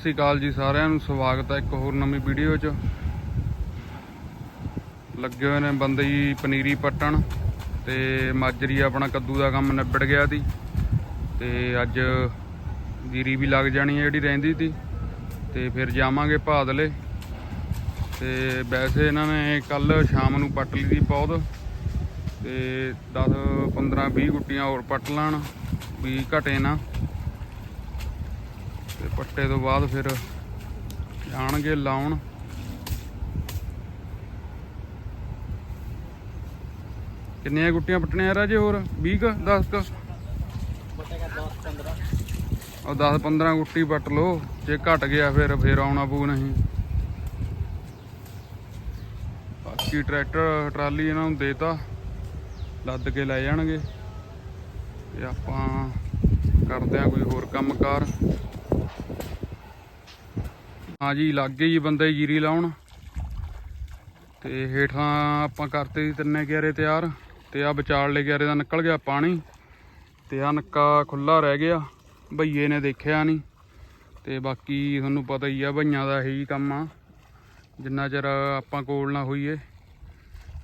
ਸਤਿ ਸ਼੍ਰੀ ਅਕਾਲ ਜੀ ਸਾਰਿਆਂ ਨੂੰ, ਸਵਾਗਤ ਹੈ ਇੱਕ ਹੋਰ ਨਵੀਂ ਵੀਡੀਓ 'ਚ। ਲੱਗੇ ਹੋਏ ਨੇ ਬੰਦੇ ਜੀ ਪਨੀਰੀ ਪੱਟਣ ਤੇ ਮਾਜਰੀ ਆਪਣਾ ਕੱਦੂ ਦਾ ਕੰਮ ਨਿਬੜ ਗਿਆ ਸੀ ਤੇ ਅੱਜ ਜੀਰੀ ਵੀ ਲੱਗ ਜਾਣੀ ਹੈ ਜਿਹੜੀ ਰਹਿੰਦੀ ਸੀ ਤੇ ਫਿਰ ਜਾਵਾਂਗੇ ਭਾਦਲੇ। ਤੇ ਵੈਸੇ ਇਹਨਾਂ ਨੇ ਕੱਲ ਸ਼ਾਮ ਨੂੰ ਪੱਟ ਲਈ ਦੀ ਪੌਦ ਤੇ 10 15 20 ਗੁੱਟੀਆਂ ਹੋਰ ਪੱਟ ਲੈਣ, ਵੀ ਘਟੇ ਨਾ। ਤੇ ਪੱਟੇ ਤੋਂ ਬਾਅਦ ਫਿਰ ਜਾਣਗੇ ਲਾਉਣ। ਕਿੰਨੀਆਂ ਗੁੱਟੀਆਂ ਪੱਟਣੀਆਂ ਰਾਜੇ ਹੋਰ? 20 ਕ 10 ਕ? ਉਹ 10 15 ਗੁੱਟੀ ਪੱਟ ਲੋ ਜੇ ਘਟ ਗਿਆ ਫਿਰ ਫਿਰ ਆਉਣਾ ਪਊ ਨਹੀਂ। ਬਾਕੀ ਟਰੈਕਟਰ, ਟਰਾਲੀ ਇਹਨਾਂ ਨੂੰ ਦੇਤਾ, ਲੱਦ ਕੇ ਲੈ ਜਾਣਗੇ। ਤੇ ਆਪਾਂ ਕਰਦੇ ਆ ਕੋਈ ਹੋਰ ਕੰਮਕਾਰ ਹਾਂ ਜੀ ਲੱਗ ਗਏ ਜੀ ਬੰਦੇ ਜੀਰੀ ਲਾਉਣ। ਤੇ ਹੇਠਾਂ ਆਪਾਂ ਕਰਤੇ ਜੀ ਤਿੰਨੇ ਕਿਆਰੇ ਤਿਆਰ, ਤੇ ਆ ਵਿਚਾਲਲੇ ਕਿਆਰੇ ਦਾ ਨਿਕਲ ਗਿਆ ਪਾਣੀ, ਤੇ ਆ ਨੱਕਾ ਖੁੱਲਾ ਰਹਿ ਗਿਆ ਭਈਏ ਨੇ ਦੇਖਿਆ ਨਹੀਂ। ਤੇ ਬਾਕੀ ਤੁਹਾਨੂੰ ਪਤਾ ਹੀ ਆ ਭਈਆਂ ਦਾ ਇਹੀ ਕੰਮ ਆ। ਜਿੰਨਾ ਚਿਰ ਆਪਾਂ ਕੋਲ ਨਾ ਹੋਈਏ।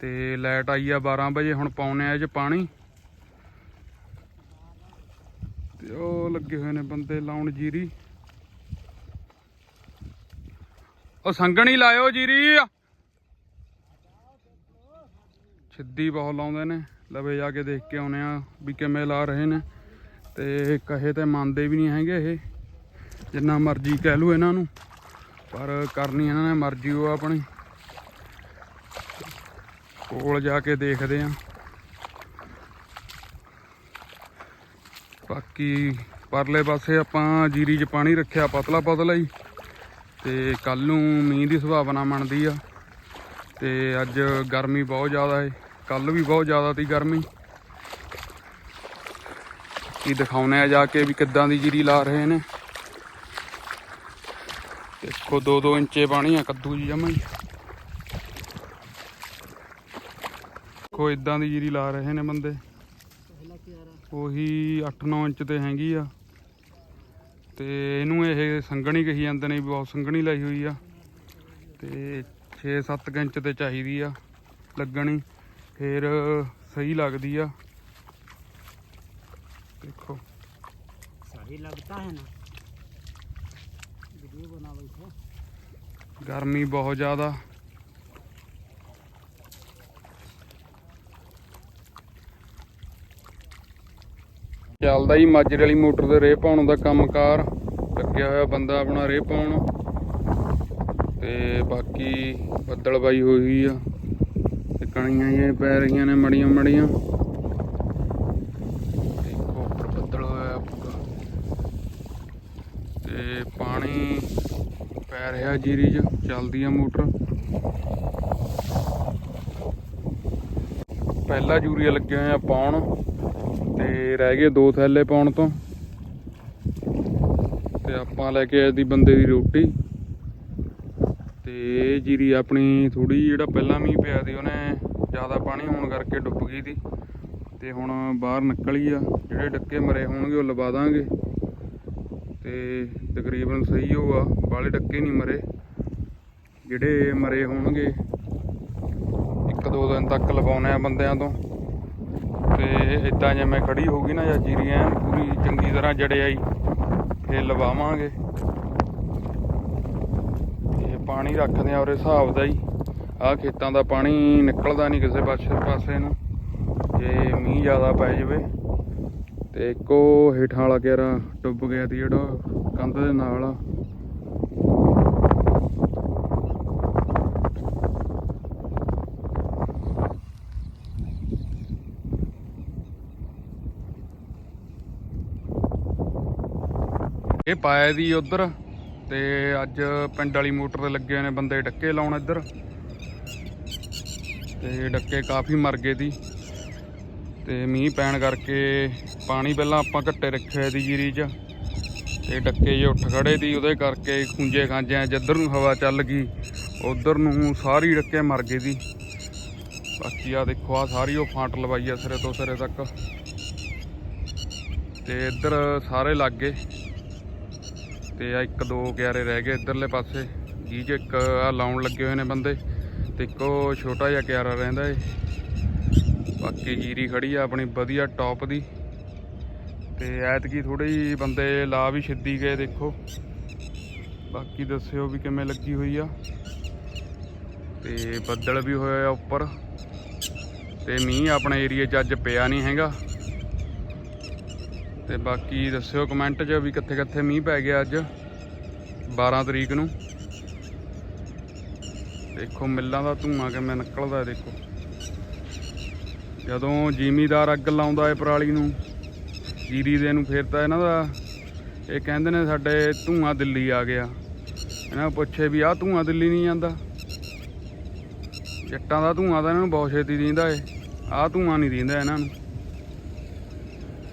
ਤੇ ਲਾਈਟ ਆਈ ਆ 12 ਵਜੇ, ਹੁਣ ਪਾਉਣੇ ਆ ਇਹ 'ਚ ਪਾਣੀ। ਤੇ ਉਹ ਲੱਗੇ ਹੋਏ ਨੇ ਬੰਦੇ ਲਾਉਣ ਜੀਰੀ। ਉਹ ਸੰਗਣੀ ਲਾਇਓ ਜੀਰੀ। ਸਿੱਧੀ ਬਹੁਤ ਲਾਉਂਦੇ ਨੇ। ਲਵੇ ਜਾ ਕੇ ਦੇਖ ਕੇ ਆਉਨੇ ਆ ਵੀ ਕਿਵੇਂ ਲਾ ਰਹੇ ਨੇ। ਤੇ ਕਹੇ ਤੇ ਮੰਨਦੇ ਵੀ ਨਹੀਂ ਹੈਗੇ ਇਹ। ਜਿੰਨਾ ਮਰਜ਼ੀ ਕਹਿ ਲੂ ਇਹਨਾਂ ਨੂੰ। ਪਰ ਕਰਨੀ ਇਹਨਾਂ ਨੇ ਮਰਜ਼ੀ ਉਹ ਆਪਣੀ। ਕੋਲ ਜਾ ਕੇ ਦੇਖਦੇ ਆ। ਬਾਕੀ ਪਰਲੇ ਪਾਸੇ ਆਪਾਂ ਜੀਰੀ 'ਚ ਪਾਣੀ ਰੱਖਿਆ ਪਤਲਾ ਪਤਲਾ ਹੀ। ਤੇ ਕੱਲ ਨੂੰ ਮੀਂਹ ਦੀ ਸੰਭਾਵਨਾ ਬਣਦੀ ਆ। ਤੇ ਅੱਜ ਗਰਮੀ ਬਹੁਤ ਜ਼ਿਆਦਾ ਏ। ਕੱਲ ਵੀ ਬਹੁਤ ਜ਼ਿਆਦਾ ਸੀ ਗਰਮੀ। ਕੀ ਦਿਖਾਉਨੇ ਆ ਜਾ ਕੇ ਵੀ ਕਿੱਦਾਂ ਦੀ ਜੀਰੀ ਲਾ ਰਹੇ ਨੇ। ਦੇਖੋ 2-2 ਇੰਚੇ ਪਾਣੀ ਆ ਕੱਦੂ ਜੀ ਜਮਾਂ ਹੀ। ਦੇਖੋ, ਇਦਾਂ ਦੀ ਜੀਰੀ ਲਾ ਰਹੇ ਨੇ ਬੰਦੇ। ਉਹੀ 8-9 ਇੰਚ ਤੇ ਹੈਗੀ ਆ। ਤੇ ਇਹਨੂੰ ਇਹ ਸੰਗਣੀ ਕਹੀ ਜਾਂਦੇ ਨੇ ਬਹੁਤ ਸੰਗਣੀ ਲਾਈ ਹੋਈ ਆ। ਤੇ 6-7 ਇੰਚ ਤੇ ਚਾਹੀਦੀ ਆ ਲੱਗਣੀ ਫਿਰ ਸਹੀ ਲੱਗਦੀ ਆ। ਦੇਖੋ। ਸਹੀ ਲੱਗਦਾ ਹੈ ਨਾ। ਵੀਡੀਓ ਬਣਾ ਬੈਠੇ ਗਰਮੀ ਬਹੁਤ ਜ਼ਿਆਦਾ। ਚੱਲਦਾ ਹੀ ਮਾਜਰੇ ਵਾਲੀ ਮੋਟਰ ਦੇ ਰੇਹ ਪਾਉਣ ਦਾ ਕੰਮਕਾਰ। ਲੱਗਿਆ ਹੋਇਆ ਬੰਦਾ ਆਪਣਾ ਰੇਹ ਪਾਉਣ। ਤੇ ਬਾਕੀ ਬੱਦਲਬਾਈ ਹੋਈ ਹੋਈ ਆ। ਤੇ ਕਣੀਆਂ ਇਹ ਪੈ ਰਹੀਆਂ ਨੇ ਮੜੀਆਂ ਮੜੀਆਂ। ਦੇਖੋ ਉੱਪਰ ਬੱਦਲ ਹੋਇਆ ਪੂਰਾ। ਤੇ ਪਾਣੀ ਪੈ ਰਿਹਾ ਜੀਰੀ 'ਚ, ਚੱਲਦੀ ਆ ਮੋਟਰ। ਪਹਿਲਾ ਯੂਰੀਆ ਲੱਗਿਆ ਹੋਇਆ ਪਾਉਣ। ਤੇ ਰਹਿ ਗਏ ਦੋ ਥੈਲੇ ਪਾਉਣ ਤੋਂ। ਤੇ ਆਪਾਂ ਲੈ ਕੇ ਆਏ ਦੀ ਬੰਦੇ ਦੀ ਰੋਟੀ। ਤੇ ਇਹ ਜੀਰੀ ਆਪਣੀ ਥੋੜੀ ਜਿਹੜਾ ਪਹਿਲਾਂ ਮੀਂਹ ਪਿਆ ਸੀ, ਉਹਨੇ ਜ਼ਿਆਦਾ ਪਾਣੀ ਹੋਣ ਕਰਕੇ ਡੁੱਬ ਗਈ ਸੀ। ਤੇ ਹੁਣ ਬਾਹਰ ਨਿਕਲੀ ਆ, ਜਿਹੜੇ ਡੱਕੇ ਮਰੇ ਹੋਣਗੇ ਉਹ ਲਵਾ ਦਾਂਗੇ। ਤੇ ਤਕਰੀਬਨ ਸਹੀ ਹੋਆ ਬਾਲੇ ਡੱਕੇ ਨਹੀਂ ਮਰੇ। ਜਿਹੜੇ ਮਰੇ ਹੋਣਗੇ, ਇੱਕ ਦੋ ਦਿਨ ਤੱਕ ਲਵਾਉਣੇ ਆ ਬੰਦਿਆਂ ਤੋਂ। ਤੇ ਇਦਾਂ ਜਿਵੇਂ ਖੜੀ ਹੋਗੀ ਨਾ ਜਾਂ ਜੀਰੀ ਐਨ, ਪੂਰੀ ਚੰਗੀ ਤਰ੍ਹਾਂ ਜੜੇ ਆਈ, ਫੇਰ ਲਵਾਵਾਂਗੇ। ਇਹ ਪਾਣੀ ਰੱਖਦੇ ਆ ਉਹਦੇ ਹਿਸਾਬ ਦਾ ਹੀ। ਆਹ ਖੇਤਾਂ ਦਾ ਪਾਣੀ ਨਿਕਲਦਾ ਨਹੀਂ ਕਿਸੇ ਪਾਸੇ ਪਾਸੇ ਨੂੰ। ਜੇ ਮੀਂਹ ਜ਼ਿਆਦਾ ਪੈ ਜਾਵੇ, ਤੇ ਇੱਕੋ ਹੇਠਾਂ ਵਾਲਾ ਕਿਹੜਾ ਡੁੱਬ ਗਿਆ ਸੀ ਜਿਹੜਾ, ਕੰਧ ਦੇ ਨਾਲ ਆ। ਇਹ ਪਾਇਆ ਦੀ ਉਧਰ ਤੇ ਅੱਜ ਪਿੰਡ ਵਾਲੀ ਮੋਟਰ ਤੇ ਲੱਗੇ ਨੇ ਬੰਦੇ ਡੱਕੇ ਲਾਉਣ ਇੱਧਰ। ਤੇ ਡੱਕੇ ਕਾਫੀ ਮਰ ਗਏ ਦੀ। ਤੇ ਮੀਂਹ ਪੈਣ ਕਰਕੇ ਪਾਣੀ ਪਹਿਲਾਂ ਆਪਾਂ ਘੱਟੇ ਰੱਖਿਆ ਹੋਇਆ ਦੀ ਜੀਰੀ 'ਚ। ਤੇ ਡੱਕੇ ਜੇ ਉੱਠ ਖੜੇ ਦੀ, ਉਹਦੇ ਕਰਕੇ ਖੁੰਝੇ ਖਾਂਜੇ ਜਿੱਧਰ ਨੂੰ ਹਵਾ ਚੱਲ ਗਈ, ਉਧਰ ਨੂੰ ਸਾਰੀ ਡੱਕੇ ਮਰ ਗਏ ਦੀ। ਬਾਕੀ ਆ ਦੇਖੋ ਆ ਸਾਰੀ ਉਹ ਫਾਂਟ ਲਵਾਈ ਆ ਸਿਰੇ ਤੋਂ ਸਿਰੇ ਤੱਕ। ਤੇ ਇੱਧਰ ਸਾਰੇ ਲੱਗ ਗਏ। ਤੇ ਆ ਇੱਕ ਦੋ ਕਿਆਰੇ ਰਹਿ ਗਏ ਇੱਧਰਲੇ ਪਾਸੇ। ਜੀ ਚ ਇੱਕ ਆ ਲਾਉਣ ਲੱਗੇ ਹੋਏ ਨੇ ਬੰਦੇ, ਤੇ ਇੱਕੋ ਛੋਟਾ ਜਿਹਾ ਕਿਆਰਾ ਰਹਿੰਦਾ ਏ। ਬਾਕੀ ਜੀਰੀ ਖੜੀ ਆ ਆਪਣੀ ਵਧੀਆ ਟੌਪ ਦੀ। ਤੇ ਐਤਕੀ ਥੋੜੀ ਜਿਹੀ ਬੰਦੇ ਲਾ ਵੀ ਛਿੱਦੀ ਗਏ ਦੇਖੋ। ਬਾਕੀ ਦੱਸਿਓ ਵੀ ਕਿਵੇਂ ਲੱਗੀ ਹੋਈ ਆ। ਤੇ ਬੱਦਲ ਵੀ ਹੋਇਆ ਆ ਉੱਪਰ। ਤੇ ਮੀਂਹ ਆਪਣੇ ਏਰੀਏ 'ਚ ਅੱਜ ਪਿਆ ਨਹੀਂ ਹੈਗਾ। ਤੇ ਬਾਕੀ ਦੱਸਿਓ ਕਮੈਂਟ 'ਚ ਵੀ ਕਿੱਥੇ ਕਿੱਥੇ ਮੀਂਹ ਪੈ ਗਿਆ ਅੱਜ 12 ਤਰੀਕ ਨੂੰ। ਦੇਖੋ ਮਿੱਲਾਂ ਦਾ ਧੂਆਂ ਕਿਵੇਂ ਨਿਕਲਦਾ ਦੇਖੋ। ਜਦੋਂ ਜ਼ਿਮੀਦਾਰ ਅੱਗ ਲਾਉਂਦਾ ਏ ਪਰਾਲੀ ਨੂੰ, ਜੀਰੀ ਦੇ ਨੂੰ ਫਿਰ ਤਾਂ ਇਹਨਾਂ ਦਾ, ਇਹ ਕਹਿੰਦੇ ਨੇ ਸਾਡੇ ਧੂਆਂ ਦਿੱਲੀ ਆ ਗਿਆ। ਇਹਨਾਂ ਪੁੱਛੇ ਵੀ ਆਹ ਧੂਆਂ ਦਿੱਲੀ ਨਹੀਂ ਜਾਂਦਾ। ਜੱਟਾਂ ਦਾ ਧੂਆਂ ਤਾਂ ਇਹਨਾਂ ਨੂੰ ਬਹੁਤ ਛੇਤੀ ਦਿੰਦਾ ਏ। ਆਹ ਧੂਆਂ ਨਹੀਂ ਦਿੰਦਾ ਇਹਨਾਂ ਨੂੰ।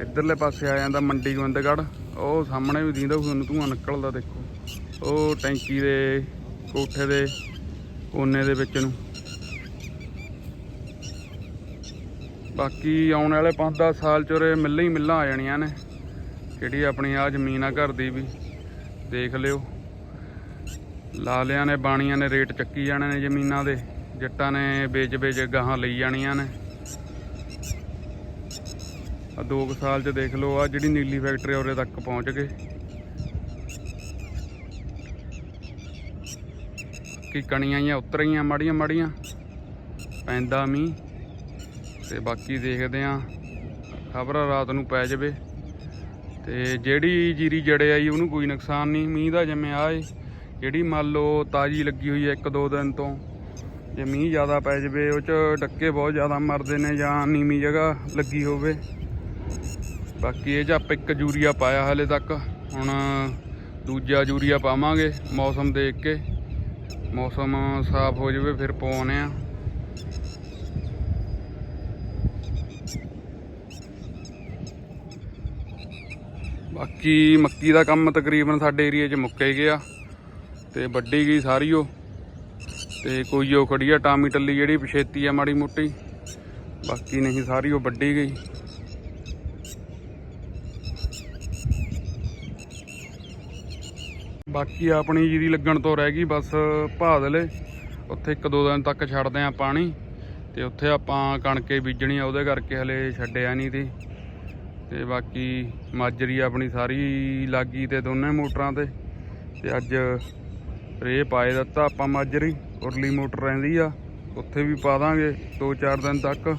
ਇੱਧਰਲੇ ਪਾਸੇ ਆ ਜਾਂਦਾ ਮੰਡੀ ਗੋਬਿੰਦਗੜ੍ਹ। ਉਹ ਸਾਹਮਣੇ ਵੀ ਦਿੰਦਾ ਤੁਹਾਨੂੰ ਧੂਆਂ ਨਿਕਲਦਾ ਦੇਖੋ। ਉਹ ਟੈਂਕੀ ਦੇ ਕੋਠੇ ਦੇ ਕੋਨੇ ਦੇ ਵਿੱਚ ਨੂੰ। ਬਾਕੀ ਆਉਣ ਵਾਲੇ 5-10 ਸਾਲ ਚ ਉਰੇ ਮਿੱਲਾਂ ਹੀ ਮਿੱਲਾਂ ਆ ਜਾਣੀਆਂ ਨੇ। ਜਿਹੜੀ ਆਪਣੀ ਆ ਜ਼ਮੀਨ ਆ ਘਰ ਦੀ ਵੀ, ਦੇਖ ਲਿਓ। ਲਾਲਿਆਂ ਨੇ, ਬਾਣੀਆਂ ਨੇ ਰੇਟ ਚੱਕੀ ਜਾਣੇ ਨੇ ਜ਼ਮੀਨਾਂ ਦੇ। ਜੱਟਾਂ ਨੇ ਵੇਚ ਵੇਚ ਗਾਹਾਂ ਲਈ ਜਾਣੀਆਂ ਨੇ। ਆ ਦੋ ਕੁ ਸਾਲ ਚ ਦੇਖ ਲਓ ਆ ਜਿਹੜੀ ਨੀਲੀ ਫੈਕਟਰੀ ਉਰੇ ਤੱਕ ਪਹੁੰਚ ਗਏ। ਕਿ ਕਣੀਆਂ ਜਾਂ ਉਤਰੀਆਂ ਮਾੜੀਆਂ ਮਾੜੀਆਂ। ਪੈਂਦਾ ਮੀਂਹ। ਤੇ ਬਾਕੀ ਦੇਖਦੇ ਆ, ਖਬਰ ਰਾਤ ਨੂੰ ਪੈ ਜਾਵੇ। ਤੇ ਜਿਹੜੀ ਜੀਰੀ ਜੜੇ ਆਈ, ਉਹਨੂੰ ਕੋਈ ਨੁਕਸਾਨ ਨਹੀਂ, ਮੀਂਹ ਦਾ ਜਿਵੇਂ ਆਏ ਜਿਹੜੀ ਮੰਨ ਲਓ ਤਾਜੀ ਲੱਗੀ ਹੋਈ ਹੈ ਇੱਕ ਦੋ ਦਿਨ ਤੋਂ, ਜੇ ਮੀਂਹ ਜ਼ਿਆਦਾ ਪੈ ਜਾਵੇ, ਉਹ ਚ ਡੱਕੇ ਬਹੁਤ ਜ਼ਿਆਦਾ ਮਰਦੇ ਨੇ ਜਾਂ ਨੀਵੀਂ ਜਗ੍ਹਾ ਲੱਗੀ ਹੋਵੇ। ਬਾਕੀ ਇਹ 'ਚ ਆਪਾਂ ਇੱਕ ਯੂਰੀਆ ਪਾਇਆ ਹਲੇ ਤੱਕ, ਹੁਣ ਦੂਜਾ ਯੂਰੀਆ ਪਾਵਾਂਗੇ ਮੌਸਮ ਦੇਖ ਕੇ। ਮੌਸਮ ਸਾਫ਼ ਹੋ ਜਾਵੇ ਫਿਰ ਪਾਉਣੇ ਆ। ਬਾਕੀ ਮੱਕੀ ਦਾ ਕੰਮ ਤਕਰੀਬਨ ਸਾਡੇ ਏਰੀਆ 'ਚ ਮੁੱਕ ਹੀ ਗਿਆ, ਤੇ ਵੱਡੀ ਗਈ ਸਾਰੀ ਉਹ। ਤੇ ਕੋਈ ਉਹ ਖੜੀ ਆ, ਟਾਮੀ ਟੱਲੀ ਜਿਹੜੀ ਪਛੇਤੀ ਆ ਮਾੜੀ ਮੋਟੀ। ਬਾਕੀ ਨਹੀਂ, ਸਾਰੀ ਉਹ ਵੱਡੀ ਗਈ। ਬਾਕੀ ਆਪਣੀ ਜੀਰੀ ਲੱਗਣ ਤੋਂ ਰਹਿ ਗਈ ਬਸ ਭਾਦਲੇ। ਉੱਥੇ ਇੱਕ ਦੋ ਦਿਨ ਤੱਕ ਛੱਡਦੇ ਆ ਪਾਣੀ। ਤੇ ਉੱਥੇ ਆਪਾਂ ਕਣਕੇ ਬੀਜਣੀ ਆ, ਉਹਦੇ ਕਰਕੇ ਹਲੇ ਛੱਡਿਆ ਨਹੀਂ ਤੇ ਤੇ ਬਾਕੀ ਮਾਜਰੀ ਆਪਣੀ ਸਾਰੀ ਲੱਗੀ ਤੇ ਦੋਨੇ ਮੋਟਰਾਂ ਤੇ। ਤੇ ਅੱਜ ਰੇ ਪਾਏ ਦਿੱਤਾ ਆਪਾਂ ਮਾਜਰੀ। ਉਰਲੀ ਮੋਟਰ ਰਹਿੰਦੀ ਆ, ਉੱਥੇ ਵੀ ਪਾ ਦਾਂਗੇ 2-4 ਦਿਨ ਤੱਕ।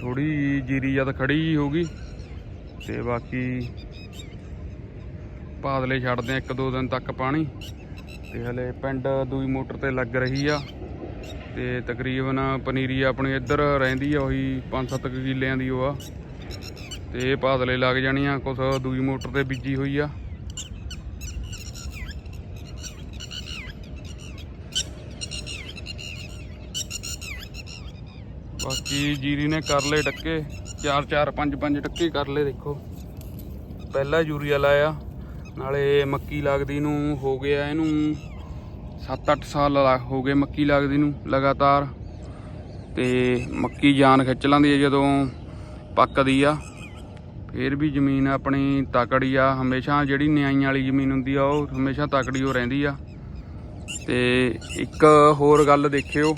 ਥੋੜੀ ਜੀਰੀ ਜਦ ਖੜੀ ਜੀ ਹੋਗੀ ਤੇ ਬਾਕੀ ਪਾਦਲੇ ਛੱਡਦੇ ਆ, ਇੱਕ ਦੋ ਦਿਨ ਤੱਕ ਪਾਣੀ। ਤੇ ਹਲੇ ਪਿੰਡ ਦੂਈ ਮੋਟਰ ਤੇ ਲੱਗ ਰਹੀ ਆ। ਤੇ ਤਕਰੀਬਨ ਪਨੀਰੀ ਆਪਣੀ ਇੱਧਰ ਰਹਿੰਦੀ ਆ, ਉਹੀ 5-7 ਕਿੱਲਿਆਂ ਦੀ ਉਹ ਆ। ਤੇ ਇਹ ਬਾਦਲੇ ਲੱਗ ਜਾਣੀਆਂ ਕੁਛ ਦੂਈ ਮੋਟਰ ਤੇ ਬੀਜੀ ਹੋਈ ਆ। ਬਾਕੀ ਜੀਰੀ ਨੇ ਕਰ ਲਏ ਟੱਕੇ 4 4 5 5 ਟੱਕੇ ਕਰ ਲਏ, ਦੇਖੋ। ਪਹਿਲਾ ਯੂਰੀਆ ਲਾਇਆ। ਨਾਲੇ ਮੱਕੀ ਲੱਗਦੀ ਨੂੰ ਹੋ ਗਿਆ ਇਹਨੂੰ 7-8 ਸਾਲ ਹੋ ਗਏ ਮੱਕੀ ਲੱਗਦੀ ਨੂੰ ਲਗਾਤਾਰ। ਤੇ ਮੱਕੀ ਜਾਨ ਖਿੱਚ ਲੈਂਦੀ ਹੈ ਜਦੋਂ ਪੱਕਦੀ ਆ। ਫੇਰ ਵੀ ਜ਼ਮੀਨ ਆਪਣੀ ਤਕੜੀ ਆ। ਹਮੇਸ਼ਾ ਜਿਹੜੀ ਨਿਆਈ ਵਾਲੀ ਜ਼ਮੀਨ ਹੁੰਦੀ ਆ, ਉਹ ਹਮੇਸ਼ਾ ਤਕੜੀ ਹੋ ਰਹਿੰਦੀ ਆ। ਤੇ ਇੱਕ ਹੋਰ ਗੱਲ ਦੇਖਿਓ,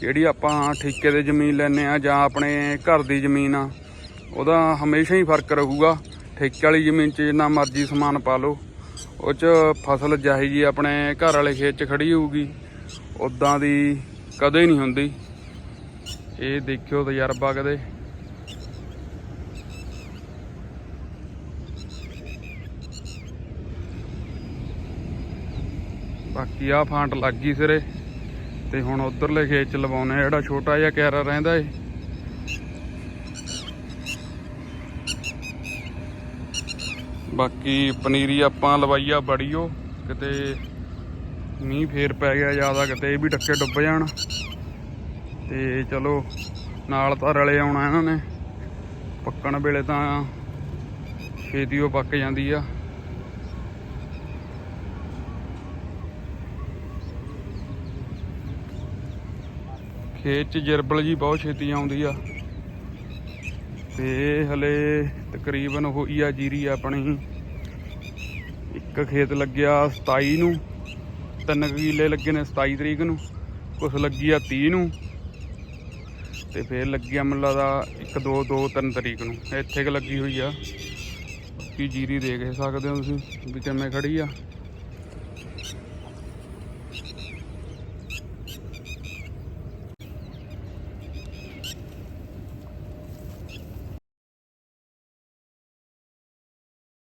ਜਿਹੜੀ ਆਪਾਂ ਠੇਕੇ ਦੇ ਜ਼ਮੀਨ ਲੈਨੇ ਆ ਜਾਂ ਆਪਣੇ ਘਰ ਦੀ ਜ਼ਮੀਨ ਆ, ਉਹਦਾ ਹਮੇਸ਼ਾ ਹੀ ਫ਼ਰਕ ਰਹੂਗਾ। ਠੇਕੇ ਵਾਲੀ ਜ਼ਮੀਨ 'ਚ ਜਿੰਨਾ ਮਰਜ਼ੀ ਸਮਾਨ ਪਾ ਲਓ, ਉਹ 'ਚ ਫਸਲ ਜਿਹੀ ਜੀ ਆਪਣੇ ਘਰ ਵਾਲੇ ਖੇਤ 'ਚ ਖੜੀ ਹੋਊਗੀ ਉਦਾਂ ਦੀ ਕਦੇ ਨਹੀਂ ਹੁੰਦੀ। ਇਹ ਦੇਖਿਓ ਤਜਰਬਾ ਕਦੇ। ਬਾਕੀ ਆ ਫਾਂਟ ਲੱਗ ਗਈ ਸਿਰੇ, ਤੇ ਹੁਣ ਉਧਰਲੇ ਖੇਤ ਚ ਲਵਾਉਣੇ ਜਿਹੜਾ ਛੋਟਾ ਜਿਹਾ ਕਿਆਰਾ ਰਹਿੰਦਾ ਏ। ਬਾਕੀ ਪਨੀਰੀ ਆਪਾਂ ਲਵਾਈ ਆ, ਬੜੀਓ। ਕਿਤੇ ਮੀਂਹ ਫੇਰ ਪੈ ਗਿਆ, ਜ਼ਿਆਦਾ ਕਿਤੇ ਇਹ ਵੀ ਟੱਕੇ ਡੁੱਬ ਜਾਣ। ਤੇ ਚਲੋ, ਨਾਲ ਤਾਂ ਰਲੇ ਆਉਣਾ ਇਹਨਾਂ ਨੇ। ਪੱਕਣ ਵੇਲੇ ਤਾਂ ਛੇਤੀ ਉਹ ਪੱਕ ਜਾਂਦੀ ਆ। ਖੇਤ ਚ ਜਰਬਲ ਜੀ ਬਹੁਤ ਛੇਤੀ ਆਉਂਦੀ ਆ। ਤੇ ਹਲੇ ਤਕਰੀਬਨ ਹੋਈ ਆ ਜੀਰੀ ਆਪਣੀ। ਇੱਕ ਖੇਤ ਲੱਗਿਆ 27 ਨੂੰ, ਤਿੰਨ ਕੁ ਕਿੱਲੇ ਲੱਗੇ ਨੇ 27 ਤਰੀਕ ਨੂੰ, ਕੁਛ ਲੱਗੀ ਆ 30 ਨੂੰ, ਤੇ ਫੇਰ ਲੱਗਿਆ ਆ ਦਾ ਲੱਗਦਾ 1 2 2 3 ਤਰੀਕ ਨੂੰ। ਇੱਥੇ ਕ ਲੱਗੀ ਹੋਈ ਆ। ਕੀ ਜੀਰੀ ਦੇਖ ਸਕਦੇ ਹੋ ਤੁਸੀਂ ਵੀ ਕਿਵੇਂ ਖੜੀ ਆ।